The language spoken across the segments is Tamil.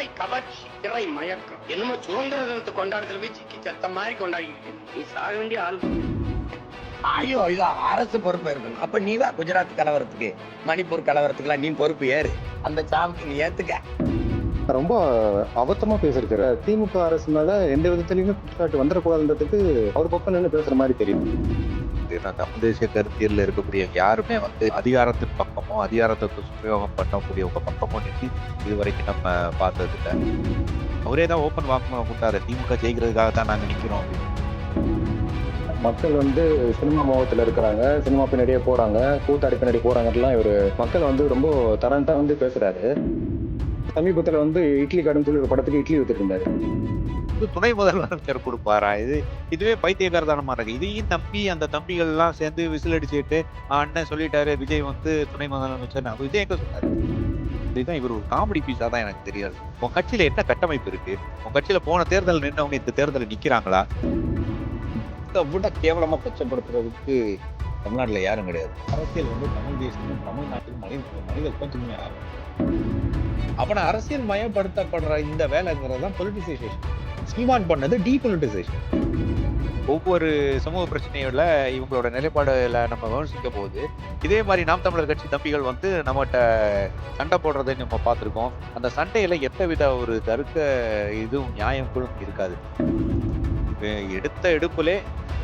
திரை கவர்ச்சி திரை மயக்கம். என்னமோ சுதந்திர தினத்தை கொண்டாடுறதுல போய் சிக்கி செத்த மாதிரி கொண்டாடிக்கிட்டு நீ சாக வேண்டிய ஆள். ஐயோ இது அரசு பொறுப்பு இருக்கணும். அப்ப நீ வா குஜராத் கலவரத்துக்கு. மணிப்பூர் கலவரத்துக்குலாம் நீ பொறுப்பு ஏறு. அந்த சாவுக்கு நீ ஏத்துக்க. ரொம்ப அபத்தமா பேசிருக்காரு திமுக அரசு மேல எந்த விதத்திலயுமே குற்றச்சாட்டு வந்துடக்கூடாதுன்றதுக்கு அவர் பக்கம் நின்று பேசுற மாதிரி தெரியும். ஏன்னா தமிழ் தேசிய கருத்தியல்ல இருக்கக்கூடிய யாருமே வந்து அதிகாரத்தின் பக்கமோ அதிகாரத்தை துஷ்பிரயோகம் பண்ணக்கூடியவங்க பக்கமோ நின்று இது வரைக்கும் நம்ம பார்த்தது இல்லை அவரே தான் ஓப்பன் வாக்குமூலம் கொடுத்தாரு. திமுக ஜெயிக்கிறதுக்காக தான் நாங்கள் நிற்கிறோம் அப்படின்னு. மக்கள் வந்து சினிமா மோகத்தில் இருக்கிறாங்க சினிமா பின்னாடியே போகிறாங்க கூத்தாடி பின்னாடி போகிறாங்கலாம் இவர் மக்கள் வந்து ரொம்ப தரண்டாக வந்து பேசுகிறாரு சமீபத்தில் வந்து இட்லி கடன் சொல்லி ஒரு படத்துக்கு இட்லி வித்துட்டு இருந்தாரு. வந்து துணை முதல்வர் கொடுப்பாரா? இது இதுவே பைத்தியகாரதானமா இருக்கு. இதையும் தம்பி அந்த தம்பிகள் எல்லாம் சேர்ந்து விசில் அடிச்சுட்டு அண்ணன் சொல்லிட்டாரு விஜய் வந்து துணை முதலமைச்சர் நான் விஜய் எங்க சொன்னாரு? இதுதான் இவர் ஒரு காமெடி பீஸா தான் எனக்கு தெரியாது. உன் கட்சியில என்ன கட்டமைப்பு இருக்கு? உன் கட்சியில போன தேர்தல் நின்றவங்க இந்த தேர்தலில் நிக்கிறாங்களா? இதை விட கேவலமா கொச்சப்படுத்துறதுக்கு தமிழ்நாட்டில் யாரும் கிடையாது. அரசியல் வந்து தமிழ் தேசமும் தமிழ்நாட்டில் மனித மனித கொஞ்சம் யாரும் அப்போ அரசியல் மயப்படுத்தப்படுற இந்த வேலைங்கிறது தான் பொலிட்டிசைசேஷன் ஸ்ரீமான் பண்ணது டீபொலிட்டிசேஷன் ஒவ்வொரு சமூக பிரச்சனையில இவங்களோட நிலைப்பாடுல நம்ம விமர்சிக்க போது இதே மாதிரி நாம் தமிழர் கட்சி தம்பிகள் வந்து நம்மகிட்ட சண்டை போடுறதை நம்ம பார்த்துருக்கோம். அந்த சண்டையில எந்தவித ஒரு தருக்க இதுவும் நியாயங்களும் இருக்காது. எடுத்த எடுப்புலே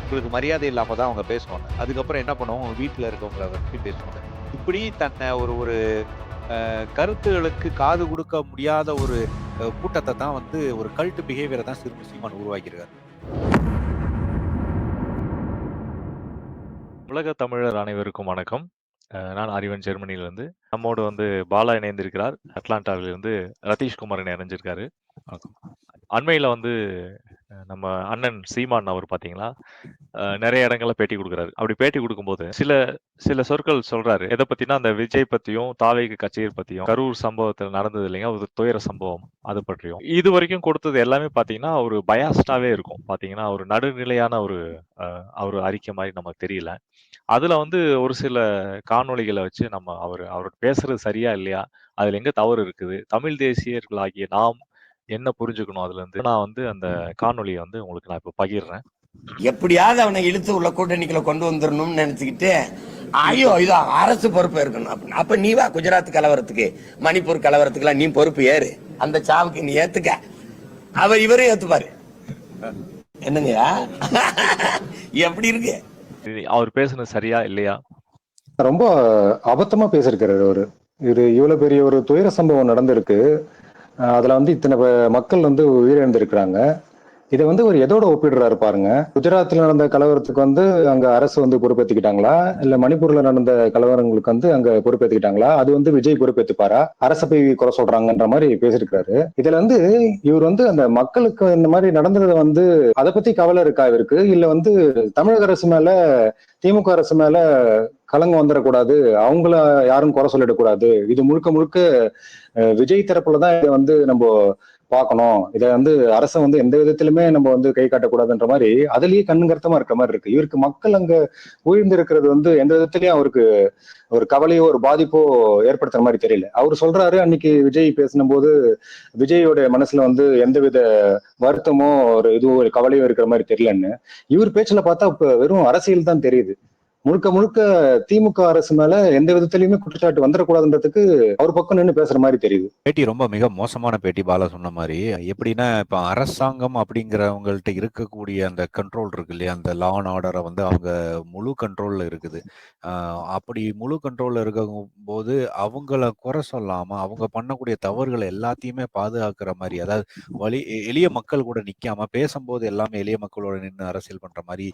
உங்களுக்கு மரியாதை இல்லாம தான் அவங்க பேசுவாங்க. அதுக்கப்புறம் என்ன பண்ணுவோம் வீட்டில் இருக்கவங்கள பற்றி பேசுவாங்க. இப்படி தன்னை ஒரு ஒரு கருத்துகளுக்கு காது கொடுக்க முடியாத ஒரு கூட்டத்தை தான் வந்து ஒரு கல்ட்டு பிஹேவியரை தான் சிறுமி சீமான் உருவாக்கியிருக்காரு. உலக தமிழர் அனைவருக்கும் வணக்கம். நான் அறிவன் ஜெர்மனியிலிருந்து. நம்மோடு வந்து பாலா இணைந்திருக்கிறார். அட்லாண்டாவிலிருந்து ரதீஷ் குமார் இணைஞ்சிருக்காரு. வணக்கம். அண்மையில் வந்து நம்ம அண்ணன் சீமான் அவர் பாத்தீங்களா? நிறைய இடங்கள்ல பேட்டி கொடுக்குறாரு. அப்படி பேட்டி கொடுக்கும்போது சில சில சொற்கள் சொல்றாரு. எதை பத்தினா அந்த விஜய் பத்தியும் தாவைக்கு கச்சேரி பத்தியும் கரூர் சம்பவத்தில் நடந்தது இல்லைங்க ஒரு துயர சம்பவம் அது பற்றியும். இது வரைக்கும் கொடுத்தது எல்லாமே பாத்தீங்கன்னா ஒரு பயாஸ்டாவே இருக்கும். பாத்தீங்கன்னா ஒரு நடுநிலையான ஒரு அவர் அறிக்கை மாதிரி நமக்கு தெரியல. அதுல வந்து ஒரு சில காணொளிகளை வச்சு நம்ம அவர் அவர் பேசுறது சரியா இல்லையா? அதுல எங்க தவறு இருக்குது? தமிழ் தேசியர்களாகிய நாம் என்ன புரிஞ்சுக்கணும் அதுல இருந்து? நான் வந்து அந்த காணொளியை வந்து உங்களுக்கு நான் இப்ப பகிர்றேன். எப்படியாவது அவனை இழுத்து உள்ள கூட்டணிக்குள்ள கொண்டு வந்துடணும்னு நினைச்சுக்கிட்டு ஐயோ இது அரசு பொறுப்பு இருக்கணும். அப்ப நீ வா குஜராத் கலவரத்துக்கு மணிப்பூர் கலவரத்துக்குலாம் நீ பொறுப்பு ஏறு. அந்த சாவுக்கு நீ ஏத்துக்க. அவர் இவரே ஏத்துப்பாரு. என்னங்கய்யா? எப்படி இருக்கு? அவர் பேசுனது சரியா இல்லையா? ரொம்ப அபத்தமா பேசிருக்காரு அவரு. இது இவ்வளவு பெரிய ஒரு துயர சம்பவம் நடந்திருக்கு. அதில் வந்து இத்தனை மக்கள் வந்து உயிரிழந்திருக்கிறாங்க. இதை வந்து ஒரு எதோட ஒப்பிடுறாரு பாருங்க? குஜராத்தில் நடந்த கலவரத்துக்கு வந்து அங்க அரசு வந்து பொறுப்பேத்துக்கிட்டாங்களா? இல்ல மணிப்பூர்ல நடந்த கலவரங்களுக்கு வந்து அங்க பொறுப்பேத்துக்கிட்டாங்களா? அது வந்து விஜய் பொறுப்பேற்றுப்பாரா அரசை போய் குறை சொல்றாங்கன்ற மாதிரி பேசியிருக்காரு இதுல வந்து இவர் வந்து அந்த மக்களுக்கு இந்த மாதிரி நடந்ததை வந்து அதை பத்தி கவலை இருக்கா இவருக்கு? இல்ல வந்து தமிழக அரசு மேல திமுக அரசு மேல கலங்கம் வந்துடக்கூடாது அவங்கள யாரும் குறை சொல்லிடக்கூடாது. இது முழுக்க முழுக்க அஹ், விஜய் தரப்புல தான் இதை வந்து நம்ம பார்க்கணும். இதை வந்து அரசை வந்து எந்த விதத்திலுமே நம்ம வந்து கை காட்டக்கூடாதுன்ற மாதிரி அதுலயே கண்ணுங்கர்த்தமா இருக்கிற மாதிரி இருக்கு. இவருக்கு மக்கள் அங்க உயிர்ந்திருக்கிறது வந்து எந்த விதத்திலயும் அவருக்கு ஒரு கவலையோ ஒரு பாதிப்போ ஏற்படுத்துற மாதிரி தெரியல. அவர் சொல்றாரு அன்னைக்கு விஜய் பேசின போது விஜயோட மனசுல வந்து எந்தவித வருத்தமோ ஒரு இதுவோ ஒரு கவலையோ இருக்கிற மாதிரி தெரியலன்னு. இவர் பேச்சுல பார்த்தா இப்ப வெறும் அரசியல் தான் தெரியுது. முழுக்க முழுக்க திமுக அரசு மேல எந்த விதத்திலயுமே குற்றச்சாட்டு வந்துடக்கூடாதுன்றதுக்கு அவர் பக்கம் நின்று பேசுற மாதிரி தெரியுது. பேட்டி ரொம்ப மிக மோசமான பேட்டி பாலா சொன்ன மாதிரி. எப்படின்னா இப்போ அரசாங்கம் அப்படிங்கிறவங்கள்ட்ட இருக்கக்கூடிய அந்த கண்ட்ரோல் இருக்கு இல்லையா? அந்த லா அண்ட் ஆர்டரை வந்து அவங்க முழு கண்ட்ரோல்ல இருக்குது. அப்படி முழு கண்ட்ரோல்ல இருக்கும் போது அவங்கள குறை சொல்லாம அவங்க பண்ணக்கூடிய தவறுகளை எல்லாத்தையுமே பாதுகாக்கிற மாதிரி அதாவது வழி எளிய மக்கள் கூட நிக்காம பேசும்போது எல்லாமே எளிய மக்களோட நின்று அரசியல் பண்ற மாதிரி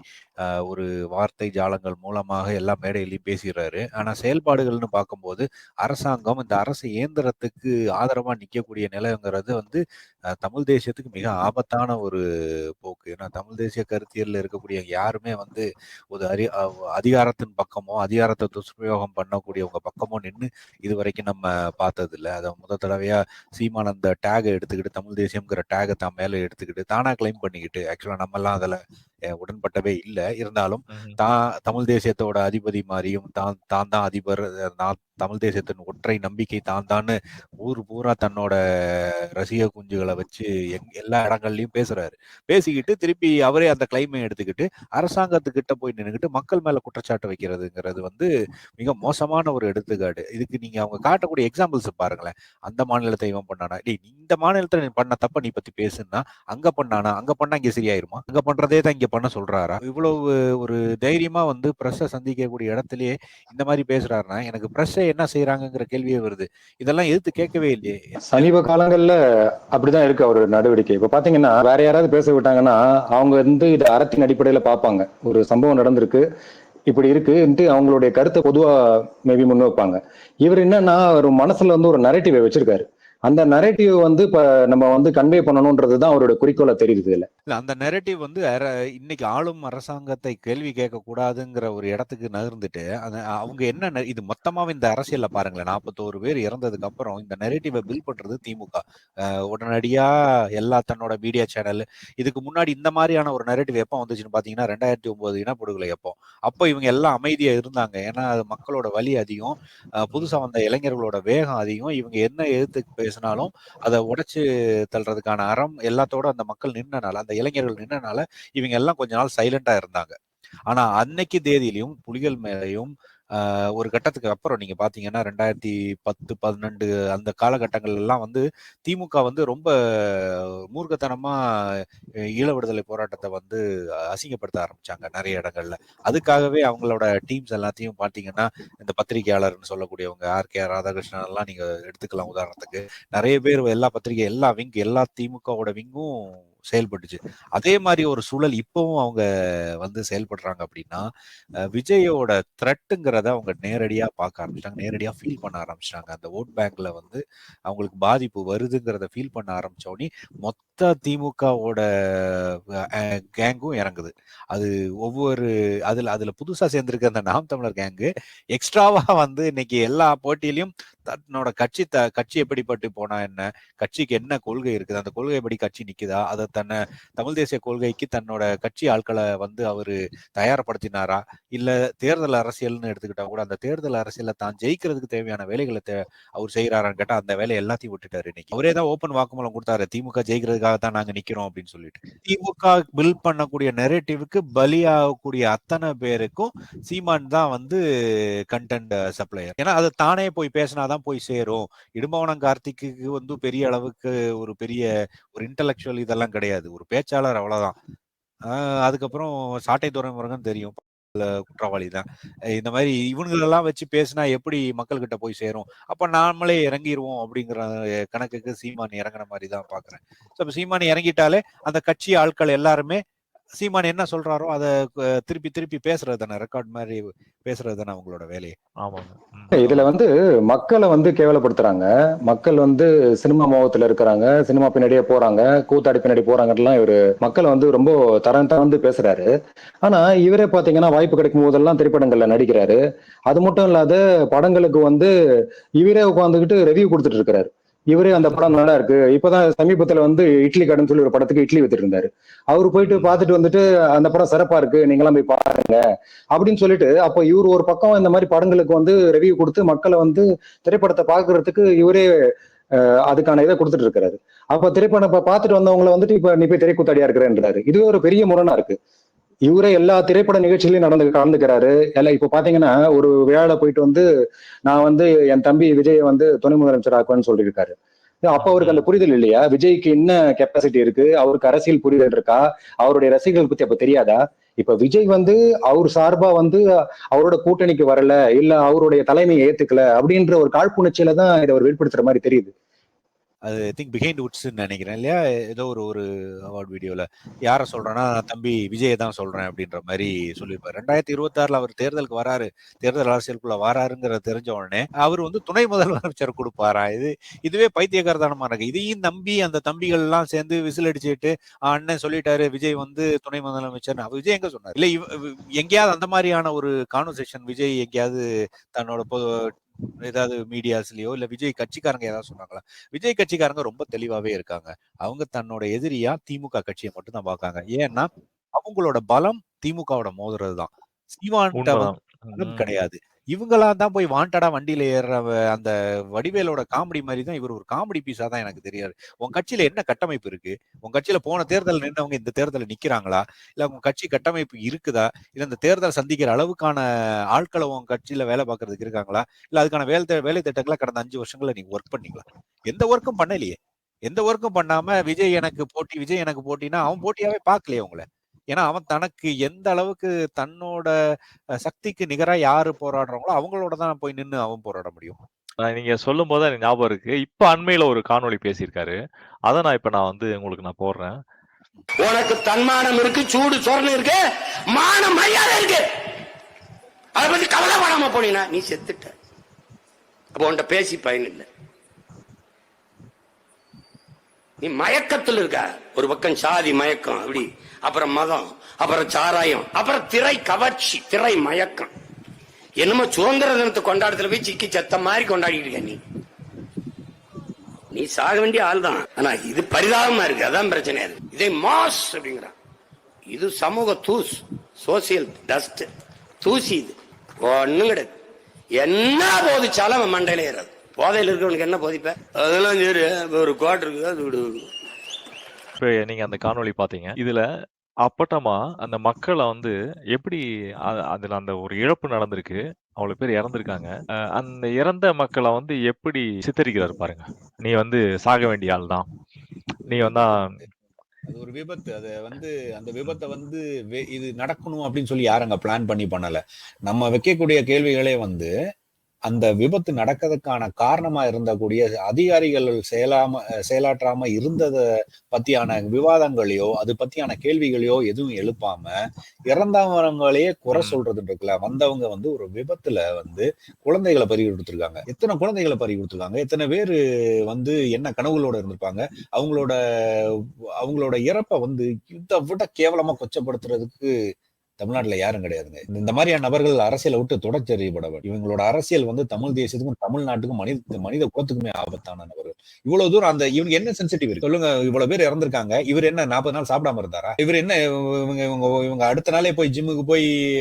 ஒரு வார்த்தை ஜாலங்கள் மூலம் மூலமாக எல்லா மேடையிலையும் பேசிடுறாரு. ஆனா செயல்பாடுகள்னு பார்க்கும்போது அரசாங்கம் இந்த அரசு இயந்திரத்துக்கு ஆதரவா நிக்கக்கூடிய நிலைங்கிறது வந்து தமிழ் தேசியத்துக்கு மிக ஆபத்தான ஒரு போக்கு. ஏன்னா தமிழ் தேசிய கருத்தியல்ல இருக்கக்கூடிய யாருமே வந்து ஒரு அறி அதிகாரத்தின் பக்கமோ அதிகாரத்தை துஷ்பிரயோகம் பண்ணக்கூடியவங்க பக்கமோ நின்று இது வரைக்கும் நம்ம பார்த்தது இல்லை அதை முத தடவையா சீமான் அந்த டேகை எடுத்துக்கிட்டு தமிழ் தேசியம்ங்கிற டேகை தான் மேல எடுத்துக்கிட்டு தானா கிளைம் பண்ணிக்கிட்டு ஆக்சுவலா நம்ம எல்லாம் அதில் உடன்பட்டவே இல்லை. இருந்தாலும். தான் தமிழ் தேசியத்தோட அதிபதி மாதிரியும் தான் தான் தான் அதிபர். நான் தமிழ் தேசியத்தின் ஒற்றை நம்பிக்கை தான் தான்னு ஊர் பூரா தன்னோட ரசிக குஞ்சுகளை வச்சு எங் எல்லா இடங்கள்லயும் பேசுறாரு. பேசிக்கிட்டு திருப்பி அவரே அந்த கிளைமை எடுத்துக்கிட்டு அரசாங்கத்துக்கிட்ட போய் நின்னுக்கிட்டு மக்கள் மேல குற்றச்சாட்டு வைக்கிறதுங்கிறது வந்து மிக மோசமான ஒரு எடுத்துக்காட்டு. இதுக்கு நீங்க அவங்க காட்டக்கூடிய எக்ஸாம்பிள்ஸ் பாருங்களேன். அந்த மாநிலத்தை இவன் பண்ணானா? டேய் நீ இந்த மாநிலத்துல நீ பண்ண தப்ப நீ பத்தி பேசுனா அங்க பண்ணானா? அங்க பண்ணா இங்க சரியாயிருமா? அங்க பண்றதே தான் இங்க பண்ண சொல்றாரா? இவ்வளவு ஒரு தைரியமா வந்து பிரஸ்ஸை சந்திக்கக்கூடிய இடத்துலயே இந்த மாதிரி பேசுறாருன்னா எனக்கு பிரஸ்ஸை என்ன செய்யறாங்கிற கேள்வியே வருது. இதெல்லாம் எதிர்த்து கேட்கவே இல்லையே. சமீப காலங்கள்ல அப்படிதான் இருக்கு அவர் நடவடிக்கை. இப்ப பாத்தீங்கன்னா வேற யாராவது பேச விட்டாங்கன்னா அவங்க வந்து இது அறத்தின் அடிப்படையில பார்ப்பாங்க ஒரு சம்பவம் நடந்திருக்கு. இப்படி இருக்குன்ட்டு அவங்களுடைய கருத்தை பொதுவா மேபி முன் வைப்பாங்க. இவர் என்னன்னா ஒரு மனசுல வந்து ஒரு நரேட்டிவை வச்சிருக்காரு. அந்த நரேட்டிவ் வந்து இப்ப நம்ம வந்து கன்வே பண்ணணும்ன்றது தான் அவரோட குறிக்கோளை தெரியுது இல்ல. இல்ல அந்த நெரேட்டிவ் வந்து இன்னைக்கு ஆளும் அரசாங்கத்தை கேள்வி கேட்க கூடாதுங்கிற ஒரு இடத்துக்கு நகர்ந்துட்டு அந்த அவங்க என்ன நெ- இது மொத்தமாக இந்த அரசியல்ல பாருங்களேன் நாற்பத்தோரு பேர் இறந்ததுக்கு அப்புறம் இந்த நெரேட்டிவை பில் பண்றது திமுக. உடனடியாக உடனடியா எல்லா தன்னோட மீடியா சேனல் இதுக்கு முன்னாடி இந்த மாதிரியான ஒரு நெரேட்டிவ் எப்போ வந்துச்சுன்னு பாத்தீங்கன்னா ரெண்டாயிரத்தி ஒன்பது இனப்படுகொலை எப்போ. அப்போ இவங்க எல்லாம் அமைதியா இருந்தாங்க. ஏன்னா அது மக்களோட வலி அதிகம் புதுசாக புதுசா வந்த இளைஞர்களோட வேகம் அதிகம் இவங்க என்ன எதிர்த்து பேசினாலும் அதை உடைச்சு தள்ளுறதுக்கான அறம் எல்லாத்தோட அந்த மக்கள் நின்னனால அந்த இளைஞர்கள் நின்னனால இவங்க எல்லாம் கொஞ்ச நாள் சைலண்டா இருந்தாங்க. ஆனா அன்னைக்கு தேதியிலையும் புலிகள் மேலையும் ஒரு கட்டத்துக்கு அப்புறம் நீங்க பாத்தீங்கன்னா ரெண்டாயிரத்தி பத்து பதினெண்டு அந்த காலகட்டங்கள் எல்லாம் வந்து திமுக வந்து ரொம்ப மூர்க்கத்தனமா ஈழ விடுதலை போராட்டத்தை வந்து அசிங்கப்படுத்த ஆரம்பிச்சாங்க நிறைய இடங்கள்ல. அதுக்காகவே அவங்களோட டீம்ஸ் எல்லாத்தையும் பாத்தீங்கன்னா இந்த பத்திரிகையாளர்னு சொல்லக்கூடியவங்க ஆர். கே. ராதாகிருஷ்ணன் எல்லாம் நீங்க எடுத்துக்கலாம் உதாரணத்துக்கு. நிறைய பேர் எல்லா பத்திரிகை எல்லா விங் எல்லா திமுகவோட விங்கும் செயல்பட்டுச்சு. அதே மாதிரி ஒரு சூழல் இப்பவும் அவங்க வந்து செயல்படுறாங்க அப்படின்னா விஜயோட த்ரெட்டுங்கிறத அவங்க நேரடியா பார்க்க ஆரம்பிச்சிட்டாங்க. நேரடியா ஃபீல் பண்ண ஆரம்பிச்சிட்டாங்க. அந்த ஓட் பேங்க்ல வந்து அவங்களுக்கு பாதிப்பு வருதுங்கிறத ஃபீல் பண்ண ஆரம்பிச்ச உடனே மொத்த திமுகவோட கேங்கும் இறங்குது. அது ஒவ்வொரு அதுல அதுல புதுசா சேர்ந்திருக்க அந்த நாம் தமிழர் கேங்கு எக்ஸ்ட்ராவா வந்து இன்னைக்கு எல்லா போட்டியிலையும் தன்னோட கட்சி த கட்சி எப்படிப்பட்டு போனா என்ன கட்சிக்கு என்ன கொள்கை இருக்குது அந்த கொள்கைப்படி கட்சி நிக்குதா அதை தன்னை தமிழ் தேசிய கொள்கைக்கு தன்னோட கட்சி ஆட்களை வந்து அவரு தயார்படுத்தினாரா இல்ல தேர்தல் அரசியல்னு எடுத்துக்கிட்டா கூட அந்த தேர்தல் அரசியல தான் ஜெயிக்கிறதுக்கு தேவையான வேலைகளை அவர் செய்யறாரான்னு கேட்டா அந்த வேலையை எல்லாத்தையும் விட்டுட்டாரு இன்னைக்கு. அவரே தான் ஓப்பன் வாக்குமூலம் கொடுத்தாரு. திமுக ஜெயிக்கிறதுக்காக தான் நாங்க நிக்கிறோம் அப்படின்னு சொல்லிட்டு. திமுக பில் பண்ணக்கூடிய நெரேட்டிவ்க்கு பலியாகக்கூடிய அத்தனை பேருக்கும் சீமான் தான் வந்து கண்டென்ட் சப்ளையர் ஏன்னா அது தானே போய் பேசினாதான் போய் சேரும். இடும்பவனம் கார்த்திக்கு வந்து பெரிய அளவுக்கு ஒரு பெரிய ஒரு இன்டலெக்சுவல் இதெல்லாம் கிடையாது. ஒரு பேச்சாளர் அவ்வளவுதான். ஆஹ் அதுக்கப்புறம் சாட்டை துறைமுருகன் தெரியும். குற்றவாளி தான். இந்த மாதிரி இவங்களெல்லாம் வச்சு பேசினா எப்படி மக்கள்கிட்ட போய் சேரும்? அப்ப நாமளே இறங்கிடுவோம் அப்படிங்கிற கணக்குக்கு சீமான் இறங்குன மாதிரி தான் பாக்குறேன். ஸோ சீமான் இறங்கிட்டாலே அந்த கட்சி ஆட்கள் எல்லாருமே சீமான் என்ன சொல்றாரோ அதை திருப்பி திருப்பி பேசுறது தானே ரெக்கார்ட் மாதிரி பேசுறது தானே அவங்களோட வேலையை. ஆமாங்க. இதுல வந்து மக்களை வந்து கேவலப்படுத்துறாங்க. மக்கள் வந்து சினிமா மோகத்துல இருக்கிறாங்க சினிமா பின்னாடியே போறாங்க கூத்தாடி பின்னாடி போறாங்கலாம் இவரு மக்களை வந்து ரொம்ப தரம் தரந்து பேசுறாரு. ஆனா இவரே பாத்தீங்கன்னா வாய்ப்பு கிடைக்கும் போதெல்லாம் திரைப்படங்கள்ல நடிக்கிறாரு. அது மட்டும் இல்லாத படங்களுக்கு வந்து இவரே உட்காந்துக்கிட்டு ரெவ்யூ கொடுத்துட்டு இருக்கிறாரு. இவரே அந்த படம் நல்லா இருக்கு. இப்பதான் சமீபத்துல வந்து இட்லி கடைன்னு சொல்லி ஒரு படத்துக்கு இட்லி வித்துட்டு இருந்தாரு. அவரு போயிட்டு பார்த்துட்டு வந்துட்டு அந்த படம் சிறப்பா இருக்கு. நீங்களாம் போய் பாருங்க. அப்படின்னு சொல்லிட்டு அப்ப இவர் ஒரு பக்கம் இந்த மாதிரி படங்களுக்கு வந்து ரெவ்யூ கொடுத்து மக்களை வந்து திரைப்படத்தை பாக்குறதுக்கு இவரே அதுக்கான இதை கொடுத்துட்டு இருக்காரு. அப்ப திரைப்படம் இப்ப பார்த்துட்டு வந்தவங்களை வந்துட்டு இப்ப நீ போய் திரைக்கூத்தாடியா இருக்கிறேன்றாரு. இதுவே ஒரு பெரிய முரணா இருக்கு. இவரே எல்லா திரைப்பட நிகழ்ச்சிகளையும் நடந்து கலந்துக்கிறாரு. எல்லாம் இப்ப பாத்தீங்கன்னா ஒரு விழால போயிட்டு வந்து நான் வந்து என் தம்பி விஜய் வந்து துணை முதலமைச்சர் ஆக்குவேன்னு சொல்லியிருக்காரு. அப்ப அவருக்கு அந்த புரிதல் இல்லையா? விஜய்க்கு என்ன கெப்பாசிட்டி இருக்கு? அவருக்கு அரசியல் புரிதல் இருக்கா? அவருடைய ரசிகர்கள் பத்தி அப்ப தெரியாதா? இப்ப விஜய் வந்து அவர் சார்பா வந்து அவரோட கூட்டணிக்கு வரல இல்ல அவருடைய தலைமையை ஏத்துக்கல அப்படின்ற ஒரு காழ்ப்புணர்ச்சியில தான் இதை அவர் வெளிப்படுத்துற மாதிரி தெரியுது. அது ஐ திங்க் பிஹைண்ட் உட்ஸ் நினைக்கிறேன் இல்லையா? ஏதோ ஒரு ஒரு அவார்ட் வீடியோல யார சொல்றேன்னா தம்பி விஜயை தான் சொல்றேன் அப்படின்ற மாதிரி சொல்லியிருப்பாரு. ரெண்டாயிரத்தி இருபத்தி ஆறுல அவர் தேர்தலுக்கு வராரு. தேர்தல் அரசியலுக்குள்ள வராருங்கிற தெரிஞ்ச உடனே அவர் வந்து துணை முதலமைச்சர் கொடுப்பாரா? இது இதுவே பைத்தியகாரதானமா இருக்கு. இதையும் நம்பி அந்த தம்பிகள் எல்லாம் சேர்ந்து விசில் அடிச்சுட்டு அண்ணன் சொல்லிட்டாரு விஜய் வந்து துணை முதலமைச்சர் அவர் விஜய் எங்க சொன்னார்? இல்ல எங்கேயாவது அந்த மாதிரியான ஒரு கான்வர்சேஷன் விஜய் எங்கேயாவது தன்னோட பொது ஏதாவது மீடியாஸ்லயோ இல்ல விஜய் கட்சிக்காரங்க ஏதாவது சொன்னாங்களா? விஜய் கட்சிக்காரங்க ரொம்ப தெளிவாவே இருக்காங்க. அவங்க தன்னோட எதிரியா திமுக கட்சியை மட்டும் தான் பார்க்காங்க. ஏன்னா அவங்களோட பலம் திமுகவோட மோதுறதுதான். ம். கிடையாது. இவங்களா தான் போய் வாண்டடா வண்டியில ஏறுற அந்த வடிவேலோட காமெடி மாதிரி தான் இவர் ஒரு காமெடி பீஸா தான் எனக்கு தெரியாது. உன் கட்சியில என்ன கட்டமைப்பு இருக்கு? உன் கட்சியில போன தேர்தல் நின்றவங்க இந்த தேர்தலில் நிக்கிறாங்களா? இல்ல உங்க கட்சி கட்டமைப்பு இருக்குதா? இல்ல இந்த தேர்தல் சந்திக்கிற அளவுக்கான ஆட்களை உன் கட்சியில வேலை பார்க்கறதுக்கு இருக்காங்களா? இல்ல அதுக்கான வேலை தே- வேலை திட்டங்களை கடந்த அஞ்சு வருஷங்கள நீங்க ஒர்க் பண்ணீங்களா? எந்த ஒர்க்கும் பண்ணலையே. எந்த ஒர்க்கும் பண்ணாம விஜய் எனக்கு போட்டி விஜய் எனக்கு போட்டினா அவன் போட்டியாவே பாக்கலையே உங்களை. ஏன்னா அவன் தனக்கு எந்த அளவுக்கு தன்னோட சக்திக்கு நிகரா யாரு போராடுறாங்களோ அவங்களோட தான் போய் நின்னு அவன் போராட முடியும். நீங்க சொல்லும் போது எனக்கு ஞாபகம் இருக்கு. இப்ப அண்மையில ஒரு காணொளி பேசியிருக்காரு. அதை நான் இப்ப நான் வந்து உங்களுக்கு நான் போடுறேன். உனக்கு தன்மானம் இருக்கு சூடு சொரணம் இருக்கு மான மரியாதை இருக்கு. அதை பத்தி கவலைப்படாம போனீனா நீ செத்துட்ட. அப்போ உன்கிட்ட பேசி பயன் இல்லை. நீ மயக்கத்தில் இருக்க. ஒரு பக்கம் சாதி மயக்கம் அப்படி. அப்புறம் மதம் அப்புறம் சாராயம் அப்புறம் திரை கவர்ச்சி திரை மயக்கம். என்னமோ சுதந்திர தினத்தை கொண்டாடத்துல போய் சிக்கி செத்த மாதிரி கொண்டாடிட்டு இருக்க நீ. நீ சாக வேண்டிய ஆள் தான் ஆனா இது பரிதாபமா இருக்கு. அதான் பிரச்சனை அது. இதே மாஸ் அப்படிங்கிறான். இது சமூக தூஸ் சோசியல் டஸ்ட் தூசி இது. ஒண்ணும் கிடையாது. என்ன போதிச்சாலும் அவன் மண்டையில ஏறாது. போதையில் இருக்கவனுக்கு என்ன போதிப்ப? அதெல்லாம் சரி. ஒரு கோட் இருக்குது? அது விடு இப்ப நீங்க அந்த காணொளி பாத்தீங்க. இதுல அப்பட்டமா அந்த மக்களை வந்து எப்படி அதுல அந்த ஒரு இழப்பு நடந்திருக்கு? அவ்வளவு பேர் இறந்திருக்காங்க. அந்த இறந்த மக்களை வந்து எப்படி சித்தரிக்கிறாரு பாருங்க. நீ வந்து சாக வேண்டிய ஆள் தான். நீ வந்தா அது ஒரு விபத்து. அது வந்து அந்த விபத்தை வந்து வே- இது நடக்கணும் அப்படின்னு சொல்லி யாரும் அங்க பிளான் பண்ணி பண்ணல? நம்ம வைக்கக்கூடிய கேள்விகளே வந்து அந்த விபத்து நடக்கிறதுக்கான காரணமா இருந்தக்கூடிய அதிகாரிகள் செயலாம செயலாற்றாம இருந்ததை பத்தியான விவாதங்களையோ அது பத்தியான கேள்விகளையோ எதுவும் எழுப்பாம இறந்தவங்களையே குறை. சொல்றது இருக்குல்ல வந்தவங்க வந்து ஒரு விபத்துல வந்து குழந்தைகளை பறி கொடுத்துருக்காங்க. எத்தனை குழந்தைகளை பறி கொடுத்துருக்காங்க? எத்தனை பேர் வந்து என்ன கனவுகளோட இருந்திருப்பாங்க? அவங்களோட அவங்களோட இறப்பை வந்து இதை விட கேவலமா கொச்சப்படுத்துறதுக்கு தமிழ்நாட்டில் யாரும் கிடையாதுங்க. இந்த- மாதிரியான நபர்கள் அரசியலை விட்டு தொடச்செறியப்பட இவங்களோட அரசியல் வந்து தமிழ் தேசியத்துக்கும் தமிழ்நாட்டுக்கும் மனித மனித குலத்துக்குமே ஆபத்தான நபர்கள். இவ்வளவு தூரம் அந்த இவங்க என்ன சென்சிட்டிவ் இருக்கு? சொல்லுங்க இவ்வளவு பேர் இறந்திருக்காங்க. இவர் என்ன நாற்பது நாள் சாப்பிடாம இருந்தாரா? இவர் என்ன இவங்க இவங்க இவங்க அடுத்த நாளே போய் ஜிம்முக்கு போய்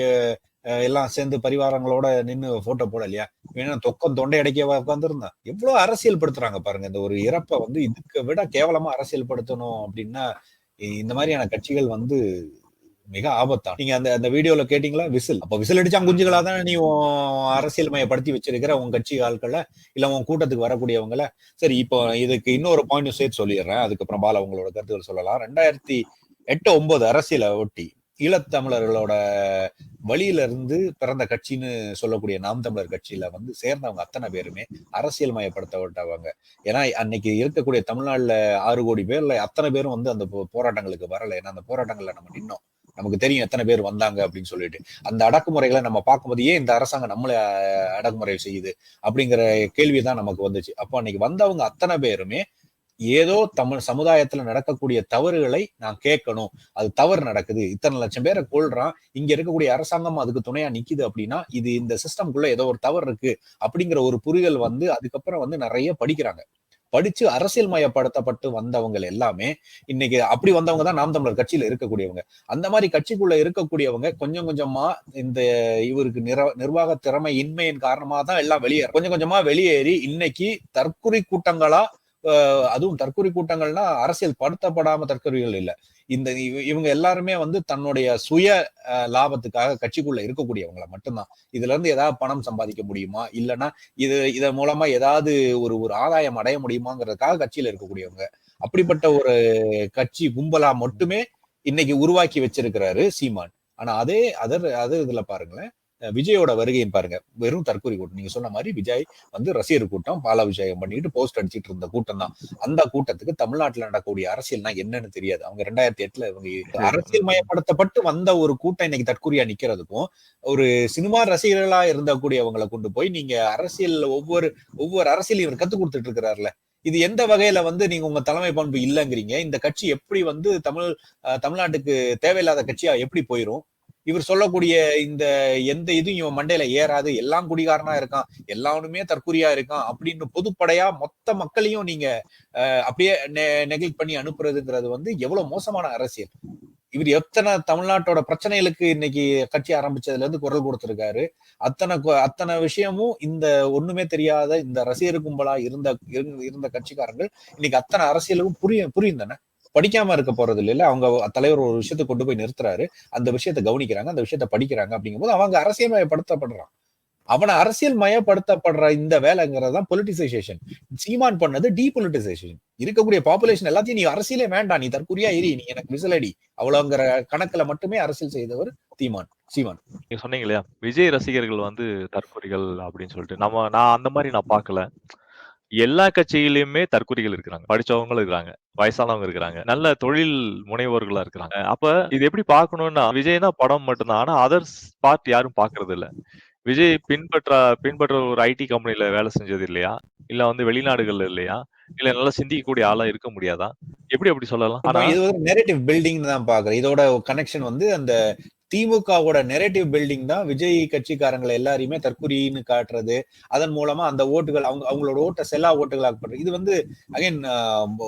எல்லாம் சேர்ந்து பரிவாரங்களோட நின்று போட்டோ போடலையா? வேணா தொக்கம் தொண்டை அடைக்கவா உட்காந்துருந்தா எவ்வளவு அரசியல் படுத்துறாங்க பாருங்க. இந்த ஒரு இறப்பை வந்து இதுக்கு விட கேவலமா அரசியல் படுத்தணும் அப்படின்னா இந்த மாதிரியான கட்சிகள் வந்து மிக ஆபத்தான். நீங்க அந்த அந்த வீடியோல கேட்டீங்களா? விசில். அப்ப விசில் அடிச்சா குஞ்சுகளா தான் நீ உன் அரசியல் மயப்படுத்தி வச்சிருக்கிற உன் கட்சி ஆட்களை இல்ல உன் கூட்டத்துக்கு வரக்கூடியவங்கள? சரி இப்போ இதுக்கு இன்னொரு பாயிண்ட் சேர்த்து சொல்லிடுறேன். அதுக்கப்புறம் பால உங்களோட கருத்துக்கள் சொல்லலாம். ரெண்டாயிரத்தி எட்டு ஒன்பது அரசியலை ஒட்டி ஈழத்தமிழர்களோட வழியில இருந்து பிறந்த கட்சின்னு சொல்லக்கூடிய நாம் தமிழர் கட்சியில வந்து சேர்ந்தவங்க அத்தனை பேருமே அரசியல் மயப்படுத்தப்பட்டவங்க. ஏன்னா அன்னைக்கு இருக்கக்கூடிய தமிழ்நாட்டில் ஆறு கோடி பேர்ல அத்தனை பேரும் வந்து அந்த போராட்டங்களுக்கு வரல. ஏன்னா அந்த போராட்டங்கள்ல நம்ம நின்னோம். நமக்கு தெரியும் எத்தனை பேர் வந்தாங்க அப்படின்னு சொல்லிட்டு. அந்த அடக்குமுறைகளை நம்ம பார்க்கும்போது ஏன் இந்த அரசாங்கம் நம்மளை அடக்குமுறை செய்யுது அப்படிங்கிற கேள்விதான் நமக்கு வந்துச்சு. அப்போ அன்னைக்கு வந்தவங்க அத்தனை பேருமே ஏதோ தமிழ் சமுதாயத்துல நடக்கக்கூடிய தவறுகளை நான் கேட்கணும். அது தவறு நடக்குது. இத்தனை லட்சம் பேரை கொள்றான் இங்க இருக்கக்கூடிய அரசாங்கம் அதுக்கு துணையா நிக்குது அப்படின்னா இது இந்த சிஸ்டம்குள்ள ஏதோ ஒரு தவறு இருக்கு அப்படிங்கிற ஒரு புரிதல் வந்து அதுக்கப்புறம் வந்து நிறைய படிக்கிறாங்க. படிச்சு அரசியல் மயப்படுத்தப்பட்டு வந்தவங்க எல்லாமே இன்னைக்கு அப்படி வந்தவங்க தான் நாம் தமிழர் கட்சியில இருக்கக்கூடியவங்க. அந்த மாதிரி கட்சிக்குள்ள இருக்கக்கூடியவங்க கொஞ்சம் கொஞ்சமா இந்த இவருக்கு நிற நிர்வாக திறமை இன்மையின் காரணமா தான் எல்லாம் வெளியேற கொஞ்சம் கொஞ்சமா வெளியேறி இன்னைக்கு தற்குறி கூட்டங்களா அதுவும் தற்கொலை கூட்டங்கள்னா அரசியல் படுத்தப்படாம தற்கொலைகள் இல்லை. இந்த இவ- இவங்க எல்லாருமே வந்து தன்னுடைய சுய லாபத்துக்காக கட்சிக்குள்ள இருக்கக்கூடியவங்கள மட்டும்தான். இதுல இருந்து ஏதாவது பணம் சம்பாதிக்க முடியுமா? இல்லைன்னா இது இதன் மூலமா ஏதாவது ஒரு ஒரு ஆதாயம் அடைய முடியுமாங்கிறதுக்காக கட்சியில இருக்கக்கூடியவங்க. அப்படிப்பட்ட ஒரு கட்சி கும்பலா மட்டுமே இன்னைக்கு உருவாக்கி வச்சிருக்கிறாரு சீமான். ஆனா அதே அதர் அதர் இதுல பாருங்களேன். விஜயோட வருகைன்னு பாருங்க. வெறும் தற்கொலை கூட்டம். நீங்க சொன்ன மாதிரி விஜய் வந்து ரசிகர் கூட்டம் பாலாபிஷேகம் பண்ணிட்டு போஸ்ட் அடிச்சிட்டு இருந்த கூட்டம் தான். அந்த கூட்டத்துக்கு தமிழ்நாட்டுல நடக்கக்கூடிய அரசியல்னா என்னன்னு தெரியாது. அவங்க ரெண்டாயிரத்தி எட்டுல இவங்க அரசியல் மயப்படுத்தப்பட்டு வந்த ஒரு கூட்டம் இன்னைக்கு தற்கொலையா நிக்கிறதுக்கும் ஒரு சினிமா ரசிகர்களா இருந்தக்கூடியவங்களை கொண்டு போய் நீங்க அரசியல் ஒவ்வொரு ஒவ்வொரு அரசியல் இவர் கத்து கொடுத்துட்டு இருக்கிறாருல. இது எந்த வகையில வந்து நீங்க உங்க தலைமை பண்பு இல்லைங்கிறீங்க. இந்த கட்சி எப்படி வந்து தமிழ் தமிழ்நாட்டுக்கு தேவையில்லாத கட்சியா எப்படி போயிரும்? இவர் சொல்லக்கூடிய இந்த எந்த இதுவும் இவன் மண்டையில ஏறாது. எல்லாம் குடிகாரனா இருக்கான். எல்லாருமே தற்கொலையா இருக்கான் அப்படின்னு பொதுப்படையா மொத்த மக்களையும் நீங்க அஹ், அப்படியே நெகிழ் பண்ணி அனுப்புறதுங்கிறது வந்து எவ்வளவு மோசமான அரசியல். இவர் எத்தனை தமிழ்நாட்டோட பிரச்சனைகளுக்கு இன்னைக்கு கட்சி ஆரம்பிச்சதுல இருந்து குரல் கொடுத்திருக்காரு. அத்தனை அத்தனை விஷயமும் இந்த ஒண்ணுமே தெரியாத இந்த ரசிகர் கும்பலா இருந்த இருந்த- இருந்த இன்னைக்கு அத்தனை அரசியலுக்கும் புரிய புரியும் படிக்காம இருக்க போறது இல்ல அவங்க தலைவர் ஒரு விஷயத்தை கொண்டு போய் நிறுத்துறாரு. அந்த விஷயத்தை கவனிக்கிறாங்க. அந்த விஷயத்தை படிக்கிறாங்க அப்படிங்கும்போது அவங்க அரசியல் மயப்படுத்தப்படுறான் அவனை அரசியல் மயப்படுத்தப்படுற இந்த வேலைங்கிறது தான் பொலிட்டிசைசேஷன் சீமான் பண்ணது டீபொலிட்டிசேஷன் இருக்கக்கூடிய பாப்புலேஷன் எல்லாத்தையும் நீ அரசியலே வேண்டாம். நீ தற்கொலையா எரி நீ எனக்கு விசிலடி அவ்வளவுங்கிற கணக்குல மட்டுமே அரசியல் செய்தவர் தீமான் சீமான். நீங்க சொன்னீங்க இல்லையா? விஜய் ரசிகர்கள் வந்து தற்கொலைகள் அப்படின்னு சொல்லிட்டு. நம்ம நான் அந்த மாதிரி நான் பாக்கல எல்லா கட்சியிலயுமே தற்கொலைகள் இருக்கிறாங்க. படிச்சவங்களும் இருக்கிறாங்க. வயசானவங்க இருக்கிறாங்க. நல்ல தொழில் முனைவோர்களா இருக்கிறாங்க. அப்ப இது எப்படி பார்க்கணும்னா விஜய்னா படம் மட்டும்தான். ஆனா அதர்ஸ் பார்ட் யாரும் பாக்குறது இல்ல விஜய் பின்பற்ற பின்பற்ற ஒரு ஐடி கம்பெனில வேலை செஞ்சது இல்லையா? இல்ல வந்து வெளிநாடுகள்ல இல்லையா? இல்ல நல்லா சிந்திக்கக்கூடிய ஆளா இருக்க முடியாதா? எப்படி அப்படி சொல்லலாம்? ஆனா இது ஒரு நெரேட்டிவ் பில்டிங் தான் பாக்குறேன் இதோட கனெக்ஷன் வந்து அந்த திமுகவோட நெரேட்டிவ் பில்டிங் தான் விஜய் கட்சிக்காரங்களை எல்லாரையுமே தற்குறின்னு காட்டுறது. அதன் மூலமா அந்த ஓட்டுகள் அவங்க அவங்களோட ஓட்டை செல்லா ஓட்டுகளாக்கப்படுறது இது வந்து அகைன்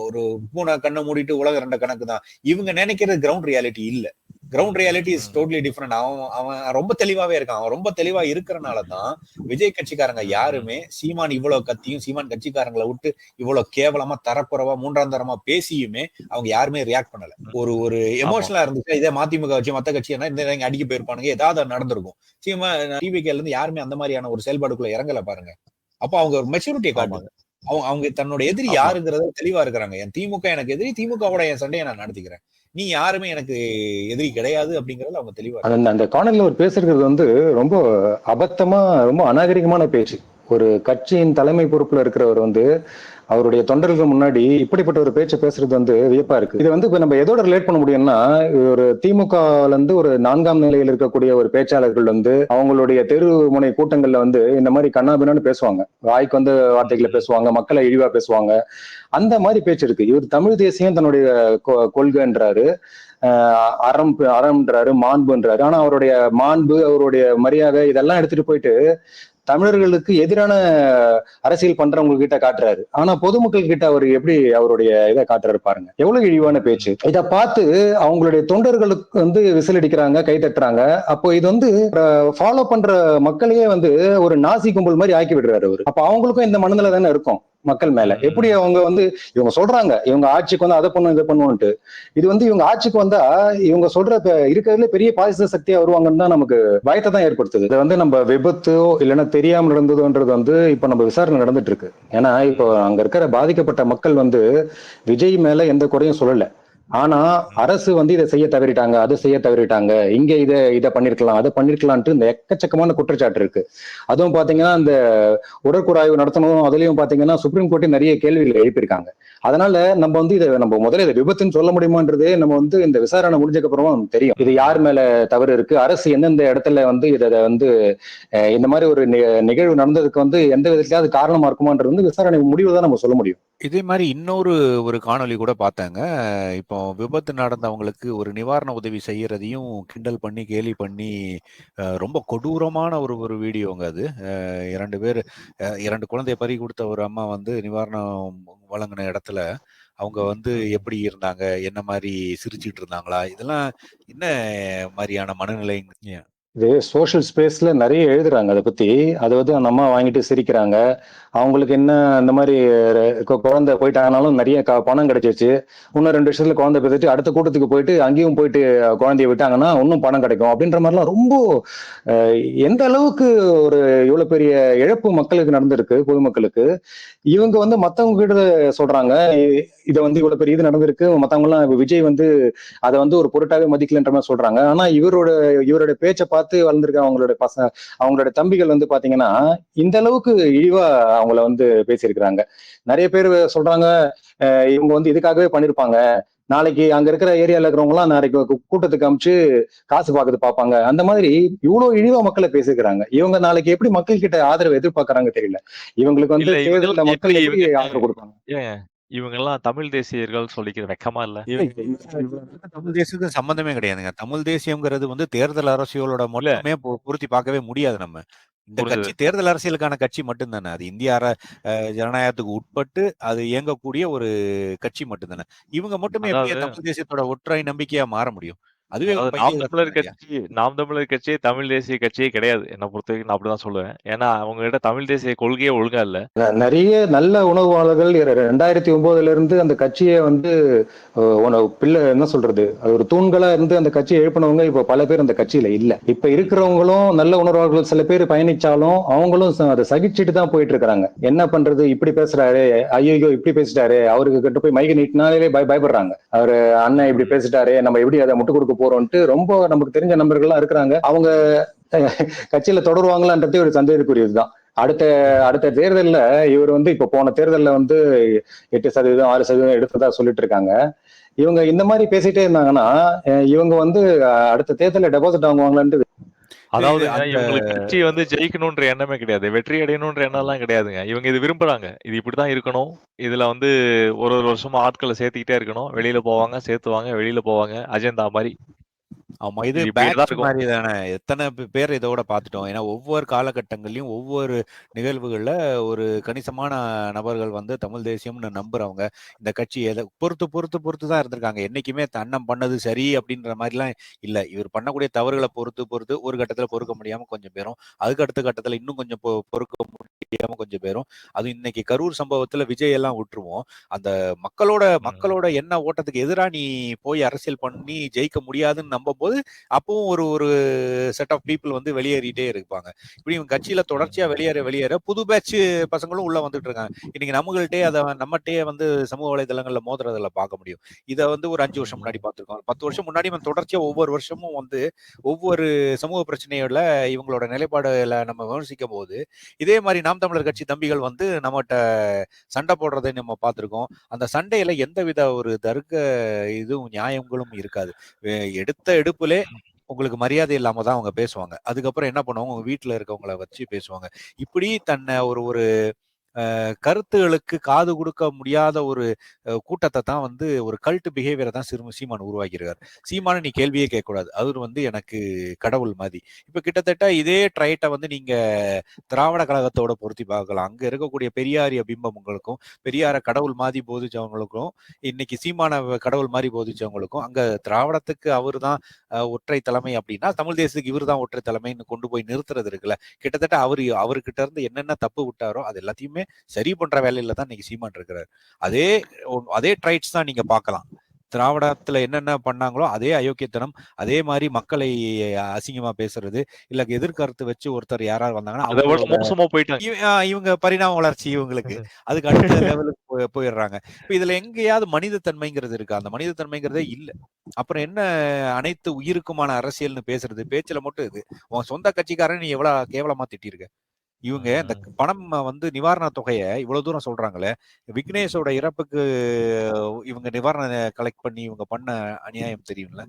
ஒரு பூனை கண்ணை மூடிட்டு உலக ரெண்ட கணக்கு தான் இவங்க நினைக்கிறது கிரவுண்ட் ரியாலிட்டி இல்லை. Ground reality is totally different அவன் அவன் ரொம்ப தெளிவாவே இருக்கான். அவன் ரொம்ப தெளிவா இருக்கறனால தான் விஜய் கட்சிக்காரங்க யாருமே சீமான் இவ்வளவு கத்தியும் சீமான் கட்சிக்காரங்களை விட்டு இவ்வளவு கேவலமா தரக்குறைவா மூன்றாம் தரமா பேசியுமே அவங்க யாருமே ரியாக்ட் பண்ணல. ஒரு ஒரு எமோஷனலா இருந்துச்சு இதே மதிமுக வச்சு மத்த கட்சி என்ன இந்த அடிக்க போயிருப்பானுங்க. ஏதாவது நடந்திருக்கும். சீமா டிவிகேல இருந்து யாருமே அந்த மாதிரியான ஒரு செயல்பாடுக்குள்ள இறங்கல பாருங்க. அப்போ அவங்க ஒரு மெச்சூரிட்டியை காட்டுவாங்க அவங்க அவங்க தன்னோட எதிரி. யாருங்கிறத தெளிவா இருக்கிறாங்க. என் திமுக எனக்கு எதிரி திமுகவோட என் சண்டையை நான் நடத்திக்கிறேன். நீ யாருமே எனக்கு எதிரி கிடையாது அப்படிங்கறதுல அவங்க தெளிவா அந்த அந்த காணொலியில் அவர் பேசுறது வந்து ரொம்ப அபத்தமா ரொம்ப அநாகரிகமான பேச்சு. ஒரு கட்சியின் தலைமை பொறுப்புல இருக்கிறவர் வந்து அவருடைய தொண்டர்களுக்கு முன்னாடி இப்படிப்பட்ட ஒரு பேச்சை பேசுறது வந்து வியப்பா இருக்கு. இது வந்து இப்ப நம்ம எதோட ரிலேட் பண்ண முடியும்னா ஒரு திமுகல இருந்து ஒரு நான்காம் நிலையில் இருக்கக்கூடிய ஒரு பேச்சாளர்கள் வந்து அவங்களுடைய தெரு முனை கூட்டங்கள்ல வந்து இந்த மாதிரி கண்ணாபின்னான்னு பேசுவாங்க. வாய்க்கு வந்து வார்த்தைகளை பேசுவாங்க மக்களை இழிவா பேசுவாங்க. அந்த மாதிரி பேச்சு இருக்கு. இவர் தமிழ் தேசியம் தன்னுடைய கொ- கொள்கைன்றாரு. ஆஹ் அறம் அறம்ன்றாரு மாண்புன்றாரு. ஆனா அவருடைய மாண்பு அவருடைய மரியாதை இதெல்லாம் எடுத்துட்டு போயிட்டு தமிழர்களுக்கு எதிரான அரசியல் பண்றவங்க கிட்ட காட்டுறாரு. ஆனா பொதுமக்கள் கிட்ட அவர் எப்படி அவருடைய இதை காட்டுறாரு பாருங்க. எவ்வளவு இழிவான பேச்சு. இதை பார்த்து அவங்களுடைய தொண்டர்களுக்கு வந்து விசில் அடிக்கிறாங்க கை தட்டுறாங்க. அப்போ இது வந்து ஃபாலோ பண்ற மக்களையே வந்து ஒரு நாசி கும்பல் மாதிரி ஆக்கி விடுறாரு அவர். அப்ப அவங்களுக்கும் இந்த மனநிலை தானே இருக்கும். மக்கள் மேல. எப்படி அவங்க வந்து இவங்க சொல்றாங்க இவங்க ஆட்சிக்கு வந்து அதை பண்ணும் இதை பண்ணுவோம்ட்டு இது வந்து இவங்க ஆட்சிக்கு வந்தா இவங்க சொல்ற இருக்கிறதுல பெரிய பாசிச சக்தியா வருவாங்கன்னு தான் நமக்கு பயத்தை தான் ஏற்படுத்துது. இது வந்து நம்ம விபத்தோ இல்லைன்னா தெரியாம நடந்ததோன்றது வந்து இப்ப நம்ம விசாரணை நடந்துட்டு இருக்கு. ஏன்னா இப்போ அங்க இருக்கிற பாதிக்கப்பட்ட மக்கள் வந்து விஜய் மேல எந்த குறையும் சொல்லல. ஆனா அரசு வந்து இதை செய்ய தவறிட்டாங்க அதை செய்ய தவறிட்டாங்க. இங்க இதை இதை பண்ணிருக்கலாம் அதை பண்ணிருக்கலான்ட்டு இந்த எக்கச்சக்கமான குற்றச்சாட்டு இருக்கு. அதுவும் பாத்தீங்கன்னா இந்த உடற்குறாய்வு நடத்தணும் அதுலயும் பாத்தீங்கன்னா சுப்ரீம் கோர்ட்டே நிறைய கேள்விகள் எழுப்பியிருக்காங்க. அதனால நம்ம வந்து இதை நம்ம முதல்ல இதை விபத்துன்னு சொல்ல முடியுமான்றதே நம்ம வந்து இந்த விசாரணை முடிஞ்சதுக்கு அப்புறமா தெரியும். இது யார் மேல தவறு இருக்கு? அரசு எந்தெந்த இடத்துல வந்து இதை வந்து அஹ், இந்த மாதிரி ஒரு நி- நிகழ்வு நடந்ததுக்கு வந்து எந்த விதத்திலாவது காரணமா இருக்குமான்றது வந்து விசாரணை முடிவு தான் நம்ம சொல்ல முடியும். இதே மாதிரி இன்னொரு ஒரு காணொளி கூட பார்த்தாங்க இப்போ விபத்து நடந்தவங்களுக்கு ஒரு நிவாரண உதவி செய்யறதையும் கிண்டல் பண்ணி கேலி பண்ணி ரொம்ப கொடூரமான ஒரு ஒரு வீடியோங்க அது. இரண்டு பேர் இரண்டு குழந்தைய பறி கொடுத்த ஒரு அம்மா வந்து நிவாரணம் வழங்கின இடத்துல அவங்க வந்து எப்படி இருந்தாங்க என்ன மாதிரி சிரிச்சிட்டு இருந்தாங்களா இதெல்லாம் என்ன மாதிரியான மனநிலை இது சோஷியல் ஸ்பேஸ்ல நிறைய எழுதுறாங்க. அதை பத்தி அதை வந்து அந்த அம்மா வாங்கிட்டு சிரிக்கிறாங்க. அவங்களுக்கு என்ன அந்த மாதிரி கு- குழந்தை போயிட்டாங்கனாலும் நிறைய க- பணம் கிடைச்சிருச்சு. இன்னும் ரெண்டு வருஷத்துல குழந்தை பெற்றுட்டு அடுத்த கூட்டத்துக்கு போயிட்டு அங்கேயும் போயிட்டு குழந்தைய விட்டாங்கன்னா இன்னும் பணம் கிடைக்கும். அப்படின்ற மாதிரிலாம் ரொம்ப அஹ், எந்த அளவுக்கு ஒரு இவ்வளவு பெரிய இழப்பு மக்களுக்கு நடந்திருக்கு பொதுமக்களுக்கு இவங்க வந்து மத்தவங்க கிட்ட சொல்றாங்க இ- இதை வந்து இவ்வளவு பெரிய இது நடந்திருக்கு. மத்தவங்க எல்லாம் விஜய் வந்து அதை வந்து ஒரு பொருட்டாவே மதிக்கலன்ற மாதிரி சொல்றாங்க. ஆனா இவரோட இவரோட பேச்சை பார்த்து வளர்ந்துருக்க அவங்களோட பச அவங்களோட தம்பிகள் வந்து பாத்தீங்கன்னா இந்த அளவுக்கு இழிவா அவங்கள வந்து பேசியிருக்கிறாங்க. நிறைய பேர் சொல்றாங்க இவங்க வந்து இதுக்காகவே பண்ணிருப்பாங்க. நாளைக்கு அங்க இருக்கிற ஏரியால இருக்கிறவங்க எல்லாம் நாளைக்கு கூட்டத்துக்கு அமிச்சு காசு பாக்குறது பார்ப்பாங்க அந்த மாதிரி இவ்வளவு இழிவா மக்களை பேசிக்கிறாங்க இவங்க நாளைக்கு எப்படி மக்கள் கிட்ட ஆதரவு எதிர்பார்க்கறாங்க தெரியல. இவங்களுக்கு வந்து மக்கள் எப்படி ஆதரவு கொடுப்பாங்க? இவங்க எல்லாம் தமிழ் தேசியர்கள் சொல்லிக்கிற வெக்கமா இல்ல? தமிழ் தேசியத்துக்கு சம்பந்தமே கிடையாதுங்க. தமிழ் தேசியம்ங்கிறது வந்து தேர்தல் அரசியலோட பொ- பொருத்தி பார்க்கவே முடியாது நம்ம. இந்த. கட்சி தேர்தல் அரசியலுக்கான கட்சி மட்டும்தானே. அது இந்திய அர ஜனநாயகத்துக்கு உட்பட்டு அது இயங்கக்கூடிய ஒரு கட்சி மட்டும்தானே. இவங்க மட்டுமே தமிழ் தேசியத்தோட ஒற்றை நம்பிக்கையா மாற முடியும்? அதுவே நாம் தமிழர்? கட்சி நாம் தமிழர் கட்சி தமிழ் தேசிய கட்சியே கிடையாது. என்ன பொறுத்தவரைக்கும் நான் அப்படிதான் சொல்லுவேன். ஏன்னா அவங்ககிட்ட தமிழ் தேசிய கொள்கையே ஒழுங்கா இல்ல. நிறைய நல்ல உணவாளர்கள் ரெண்டாயிரத்தி ஒன்பதுல இருந்து அந்த கட்சியை வந்து பிள்ளை என்ன சொல்றது அது ஒரு தூண்களா இருந்து அந்த கட்சியை எழுப்பினவங்க இப்ப பல பேர் அந்த கட்சியில இல்ல இப்ப இருக்கிறவங்களும் நல்ல உணர்வாளர்கள் சில பேர் பயணிச்சாலும் அவங்களும் அதை சகிச்சுட்டு தான் போயிட்டு இருக்காங்க என்ன பண்றது இப்படி பேசுறாரு ஐயோ இப்படி பேசிட்டாரு அவருக்கு கிட்ட போய் மைக்க நீட்டினாலே பய பயப்படுறாங்க அவரு அண்ணன் இப்படி பேசிட்டாரு நம்ம எப்படி அதை முட்டு கொடுக்க போறோம்ட்டு ரொம்ப நமக்கு தெரிஞ்ச நண்பர்கள்லாம் இருக்கிறாங்க. அவங்க கட்சியில தொடருவாங்களான்றதே ஒரு சந்தேகக்குரியதுதான் அடுத்த அடுத்த தேர்தல்ல இவர் வந்து இப்ப போன தேர்தல்ல வந்து எட்டு சதவீதம் ஆறு சதவீதம் எடுத்ததா சொல்லிட்டு இருக்காங்க. இவங்க இந்த மாதிரி பேசிட்டே இருந்தாங்கன்னா இவங்க வந்து அடுத்த தேர்தலில் டெபாசிட் வாங்குவாங்களான்ட்டு அதாவது இவங்களுக்கு கட்சி வந்து ஜெயிக்கணும்ன்ற எண்ணமே கிடையாது. வெற்றி அடையணும்ன்ற எண்ணம்லாம் கிடையாதுங்க. இவங்க இது விரும்புறாங்க. இது இப்படிதான் இருக்கணும். இதுல வந்து ஒரு ஒரு வருஷமா ஆட்கள சேர்த்துக்கிட்டே இருக்கணும். வெளியில போவாங்க, சேர்த்துவாங்க, வெளியில போவாங்க. அஜெண்டா மாரி. ஆமா இது பேட்ச். மாதிரி தானே எத்தனை பேர் இதோட பார்த்துட்டோம். ஏன்னா ஒவ்வொரு காலகட்டங்கள்லயும் ஒவ்வொரு நிகழ்வுகள்ல ஒரு கணிசமான நபர்கள் வந்து தமிழ் தேசியம்னு நம்புறவங்க இந்த கட்சி எதை பொறுத்து பொறுத்து பொறுத்து தான் இருந்திருக்காங்க. என்னைக்குமே அண்ணன் பண்ணது சரி அப்படின்ற மாதிரிலாம் இல்ல. இவர் பண்ணக்கூடிய தவறுகளை பொறுத்து பொறுத்து ஒரு கட்டத்துல பொறுக்க முடியாம கொஞ்சம் பேரும் அதுக்கு அடுத்த கட்டத்துல இன்னும் கொஞ்சம் பொ- பொறுக்க முடியாம கொஞ்சம் பேரும் அது இன்னைக்கு கரூர் சம்பவத்துல விஜய் எல்லாம் விட்டுருவோம். அந்த மக்களோட மக்களோட எண்ண ஓட்டத்துக்கு எதிரா நீ போய் அரசியல் பண்ணி ஜெயிக்க முடியாதுன்னு போது அப்பவும் ஒரு ஒரு செட் ஆஃப் பீப்புள் வந்து வெளியேறிட்டே இருப்பாங்க. இப்படி இவங்க கட்சியில தொடர்ச்சியா வெளியேற வெளியேற புது பேட்ச் பசங்களும் உள்ள வந்துட்டு இருக்காங்க. இன்னைக்கு நம்மகிட்டே அதை நம்மகிட்டே வந்து சமூக வலைதளங்கள்ல மோதுறதுல பார்க்க முடியும். இதை வந்து ஒரு அஞ்சு வருஷம் முன்னாடி பார்த்துருக்கோம். பத்து வருஷம் முன்னாடி இவன் தொடர்ச்சியா ஒவ்வொரு வருஷமும் வந்து ஒவ்வொரு சமூக பிரச்சனையோட இவங்களோட நிலைப்பாடுல நம்ம விமர்சிக்கும் போது இதே மாதிரி நாம் தமிழர் கட்சி தம்பிகள் வந்து நம்மகிட்ட சண்டை போடுறதை நம்ம பார்த்துருக்கோம். அந்த சண்டையில எந்தவித ஒரு தர்க்க இதுவும் நியாயங்களும் இருக்காது. எடுத்த எடு அடுப்புலே உங்களுக்கு மரியாதை இல்லாம தான் அவங்க பேசுவாங்க. அதுக்கப்புறம் என்ன பண்ணுவாங்க? உங்க வீட்டுல இருக்கவங்களை வச்சு பேசுவாங்க. இப்படி தன்னை ஒரு ஒரு கருத்துகளுக்கு காது கொடுக்க முடியாத ஒரு கூட்டத்தை தான் வந்து ஒரு கல்ட் பிஹேவியரை தான் சிறும சீமான் உருவாக்கியிருக்காரு. சீமான நீ கேள்வியே கேட்கக்கூடாது. அவர் வந்து எனக்கு கடவுள் மாதிரி இப்போ கிட்டத்தட்ட இதே ட்ரைட்டை வந்து நீங்க திராவிட கழகத்தோட பொருத்தி பார்க்கலாம். அங்க இருக்கக்கூடிய பெரியாரிய பிம்பங்களுக்கும் பெரியார கடவுள் மாதிரி போதிச்சவங்களுக்கும் இன்னைக்கு சீமான கடவுள் மாதிரி போதிச்சவங்களுக்கும் அங்க திராவிடத்துக்கு அவர் தான் ஒற்றை தலைமை அப்படின்னா தமிழ் தேசத்துக்கு இவர் தான் ஒற்றை தலைமைன்னு கொண்டு போய் நிறுத்துறது இருக்குல்ல. கிட்டத்தட்ட அவர் அவர்கிட்ட இருந்து என்னென்ன தப்பு விட்டாரோ அது எல்லாத்தையுமே சரி பண்ற வேலையில தான் இன்னைக்கு சீமான் இருக்கிறார். அதே அதே ட்ரைட்ஸ் தான் நீங்க பார்க்கலாம். திராவிடத்துல என்னென்ன பண்ணாங்களோ அதே அயோக்கியத்தனம் அதே மாதிரி மக்களை அசிங்கமா பேசுறது இல்ல எதிர்கருத்து வச்சு ஒருத்தர் யாராவது வந்தாங்கன்னா மோசமா போயிட்டாங்க. இவங்க பரிணாம வளர்ச்சி இவங்களுக்கு. அதுக்கு அடுத்த லெவலுக்கு போய்- போயிடுறாங்க. இப்ப இதுல எங்கேயாவது மனித தன்மைங்கிறது இருக்கா? அந்த மனித தன்மைங்கிறதே இல்ல. அப்புறம் என்ன அனைத்து உயிருக்குமான அரசியல்னு பேசுறது? பேச்சுல மட்டும் இது. உன் சொந்த கட்சிக்காரன் நீ எவ்வளவு கேவலமா திட்டிருக்க? இவங்க இந்த. பணம் வந்து நிவாரண தொகையை இவ்வளவு தூரம் சொல்றாங்களே விக்னேஷோட இறப்புக்கு இவங்க நிவாரண கலெக்ட் பண்ணி இவங்க பண்ண அநியாயம் தெரியும்ல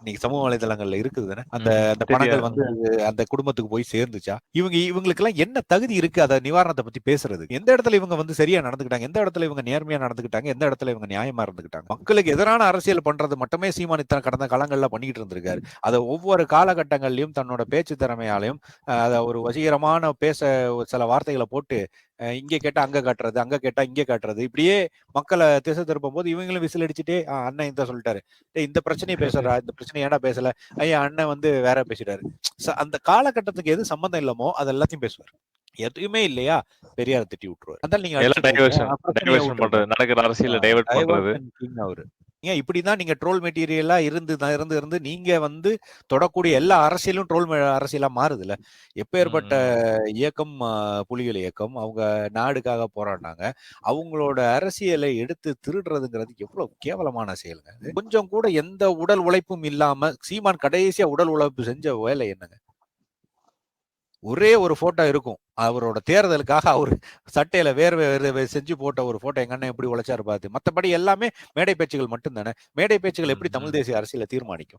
இன்னைக்கு சமூக வலைதளங்கள்ல இருக்குது தானே அந்த. அந்த பணங்கள். வந்து அந்த குடும்பத்துக்கு போய் சேர்ந்துச்சா? இவங்க இவங்களுக்கு எல்லாம் என்ன தகுதி இருக்கு? அத நிவாரணத்தை பத்தி பேசுறது. எந்த இடத்துல இவங்க வந்து சரியா நடந்துக்கிட்டாங்க? எந்த இடத்துல இவங்க நேர்மையா நடந்துக்கிட்டாங்க? எந்த இடத்துல இவங்க நியாயமா இருந்துக்கிட்டாங்க? மக்களுக்கு எதிரான அரசியல் பண்றது மட்டுமே சீமான் இத்தனை கடந்த காலங்கள்ல பண்ணிக்கிட்டு இருந்திருக்காரு. அதை ஒவ்வொரு காலகட்டங்கள்லயும் தன்னோட பேச்சு திறமையாலையும் அத ஒரு வசீகரமான பேச ஒரு சில வார்த்தைகளை போட்டு இங்க கேட்டா அங்க காட்டுறது அங்க கேட்டா இங்க காட்டுறது. இப்படியே மக்களை திசை திருப்பும் போது இவங்களும் விசில் அடிச்சுட்டே அண்ணன் இந்த சொல்லிட்டாரு. இந்த பிரச்சனையை பேசுறா இந்த பிரச்சனை ஏடா பேசல? ஐயா அண்ணன் வந்து வேற பேசிட்டாரு. ச- அந்த காலகட்டத்துக்கு எது சம்பந்தம் இல்லமோ அது எல்லாத்தையும் பேசுவார். எதுவுமே இல்லையா? பெரியார் திட்டி விட்டுருவாரு. அதான் நீங்க நடக்கிற அரசியல டைவர்ட் பண்றது. அவரு. ஏன் இப்படிதான் நீங்க ட்ரோல் மெட்டீரியலா இருந்து இருந்து இருந்து நீங்க வந்து தொடக்கூடிய எல்லா அரசியலும் ட்ரோல் அரசியலா மாறுதுல்ல. எப்பேற்பட்ட இயக்கம் புலிகள் இயக்கம் அவங்க நாடுக்காக போராடினாங்க. அவங்களோட அரசியலை எடுத்து திருடுறதுங்கிறது எவ்வளவு கேவலமான செயலுங்க. கொஞ்சம் கூட எந்த உடல் உழைப்பும் இல்லாம சீமான் கடைசியா உடல் உழைப்பு செஞ்ச வேலை என்னங்க? ஒரே ஒரு போட்டோ இருக்கும். அவரோட தேர்தலுக்காக அவர் சட்டையில வேர் வேர்வை செஞ்சு போட்ட ஒரு போட்டோ எங்க அண்ணன் எப்படி உழைச்சாரு பார்த்து மத்தபடி எல்லாமே மேடை பேச்சுகள் மட்டும் தானே மேடை பேச்சுகள் எப்படி தமிழ் தேசிய அரசியலை தீர்மானிக்கும்?